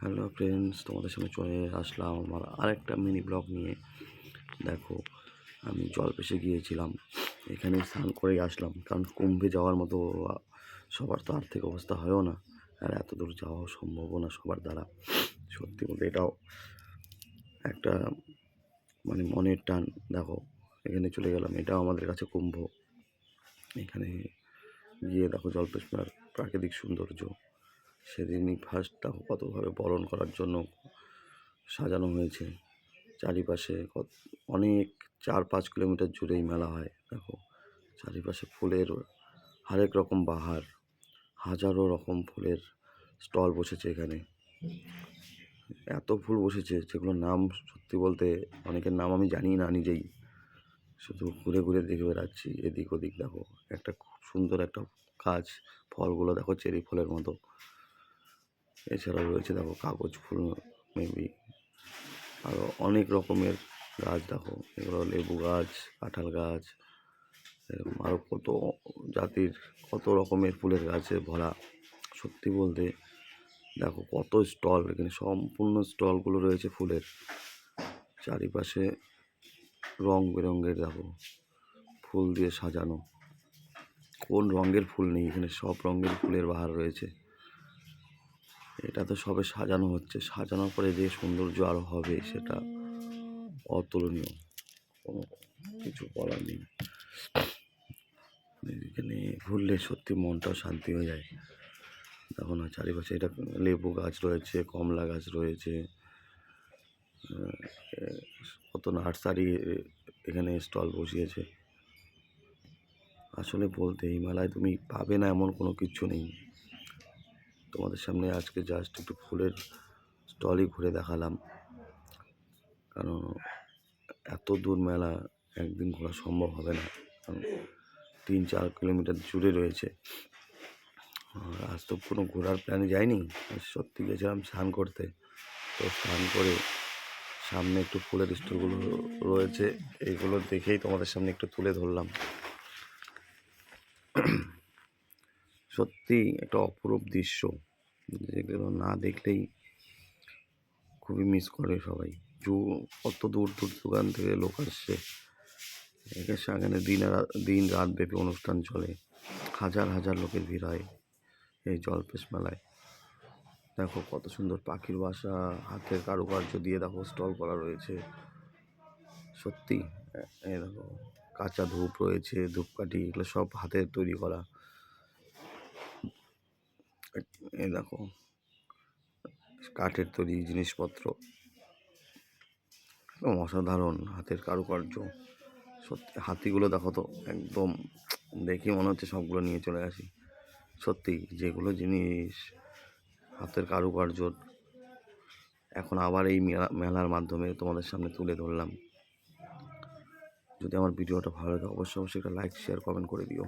Hello friends তোমাদের সামনে চলে আসলাম আমার আরেকটা মিনি ব্লগ নিয়ে। দেখো, আমি জলপেশে গিয়েছিলাম, এখানে স্নান করেই আসলাম, কারণ কুম্ভে যাওয়ার মতো সবার তো আর্থিক অবস্থা হয়ও না, আর এত দূর যাওয়া সম্ভবও না সবার দ্বারা। সত্যি বলতে এটাও একটা মানে মনের টান। দেখো, এখানে চলে গেলাম, এটাও আমাদের কাছে কুম্ভ। এখানে গিয়ে দেখো জলপেশমার প্রাকৃতিক সৌন্দর্য। সেদিনই ফার্স্ট দেখো কতভাবে বরণ করার জন্য সাজানো হয়েছে। চারিপাশে অনেক চার পাঁচ কিলোমিটার জুড়েই মেলা হয়, দেখো। চারিপাশে ফুলের হরেক রকম বাহার, হাজারো রকম ফুলের স্টল বসেছে এখানে। এত ফুল বসেছে যেগুলোর নাম সত্যি বলতে অনেকের নাম আমি জানি না নিজেই। শুধু ঘুরে ঘুরে দেখে বেড়াচ্ছি, এদিক ওদিক দেখো। একটা খুব সুন্দর একটা গাছ, ফলগুলো দেখো, চেরি ফলের মতো। এছাড়াও রয়েছে দেখো কাগজ, ফুল, মেবি। আরও অনেক রকমের গাছ দেখো। এগুলো লেবু গাছ, কাঁঠাল গাছ এরকম আরও কত জাতির, কত রকমের ফুলের গাছে ভরা। সত্যি বলতে দেখো কত স্টল, এখানে সম্পূর্ণ স্টলগুলো রয়েছে ফুলের। চারিপাশে রং বেরঙের দেখো, ফুল দিয়ে সাজানো। কোন রঙের ফুল নেই, এখানে সব রঙের ফুলের বাহার রয়েছে। এটা তো সবে সাজানো হচ্ছে। সাজানোর পরে যে সৌন্দর্য আরও হবে, সেটা অতুলনীয়। কোনো কিছু বলার নেই। এখানে ঘুরলে সত্যি মনটাও শান্তি হয়ে যায়। দেখো না, চারিপাশে এটা লেবু গাছ রয়েছে, কমলা গাছ রয়েছে। কত নার্সারি এখানে স্টল বসিয়েছে। আসলে বলতে এই মেলায় তুমি পাবে না, এমন কোনো কিছু নেই। তোমাদের সামনে আজকে জাস্ট একটু ফুলের স্টলই ঘুরে দেখালাম। কারণ এত দূর মেলা একদিন ঘোরা সম্ভব হবে না। কারণ তিন চার কিলোমিটার জুড়ে রয়েছে। আজ তো কোনো ঘোরার প্ল্যানে আজ সত্যি গেছিলাম স্নান করতে। তো স্নান করে সামনে একটু ফুলের স্টলগুলো রয়েছে। এইগুলো দেখেই তোমাদের সামনে একটু তুলে ধরলাম। সত্যি একটা অপরূপ দৃশ্য। যেগুলো না দেখলেই খুবই মিস করে সবাই। জু কত দূর দূর দোকান থেকে লোক আসছে। এখানে সেখানে দিন দিন রাত ব্যাপী অনুষ্ঠান চলে। হাজার হাজার লোকের ভিড় হয় এই জলপেশ মেলায়। দেখো কত সুন্দর পাখির বাসা, হাতের কারুকার্য দিয়ে দেখো স্টল করা রয়েছে। সত্যি দেখো কাঁচা ধূপ রয়েছে, ধূপকাঠি, এগুলো সব হাতের তৈরি করা। এই দেখো, কাঠের তৈরি জিনিসপত্র। একদম অসাধারণ হাতের কারুকার্য। সত্যি, হাতিগুলো দেখো তো, একদম দেখি মনে হচ্ছে সবগুলো নিয়ে চলে আসি সত্যি, যেগুলো জিনিস হাতের কারুকার্য। এখন আবার এই মেলা, মেলার মাধ্যমে তোমাদের সামনে তুলে ধরলাম। যদি আমার ভিডিওটা ভালো লাগে, অবশ্যই অবশ্যই একটা লাইক শেয়ার কমেন্ট করে দিও।